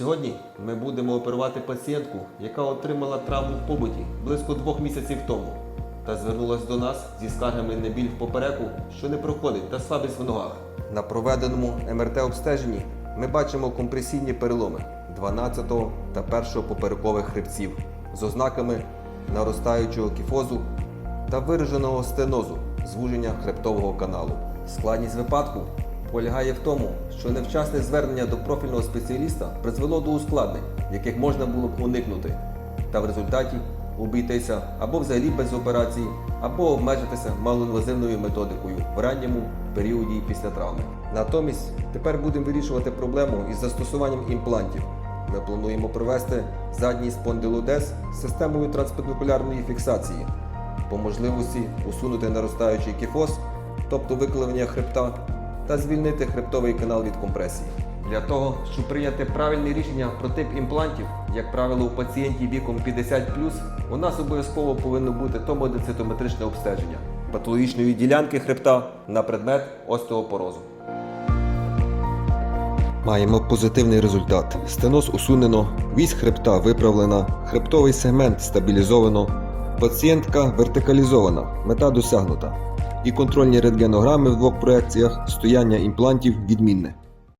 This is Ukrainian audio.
Сьогодні ми будемо оперувати пацієнтку, яка отримала травму в побуті близько двох місяців тому та звернулася до нас зі скаргами на біль в попереку, що не проходить, та слабість в ногах. На проведеному МРТ-обстеженні ми бачимо компресійні переломи 12 та 1 поперекових хребців з ознаками наростаючого кіфозу та вираженого стенозу звуження хребтового каналу. Складність випадку полягає в тому, що невчасне звернення до профільного спеціаліста призвело до ускладнень, яких можна було б уникнути, та в результаті обійтися або взагалі без операції, або обмежитися малоінвазивною методикою в ранньому періоді після травми. Натомість тепер будемо вирішувати проблему із застосуванням імплантів. Ми плануємо провести задній спондилодез з системою транспендикулярної фіксації, по можливості усунути наростаючий кіфоз, тобто викривлення хребта, та звільнити хребтовий канал від компресії. Для того, щоб прийняти правильне рішення про тип імплантів, як правило, у пацієнтів віком 50 у нас обов'язково повинно бути томодецитометричне обстеження патологічної ділянки хребта на предмет остеопорозу. Маємо позитивний результат. Стеноз усунено, вісь хребта виправлена, хребтовий сегмент стабілізовано, пацієнтка вертикалізована, мета досягнута. І контрольні рентгенограми в двох проекціях стояння імплантів відмінне.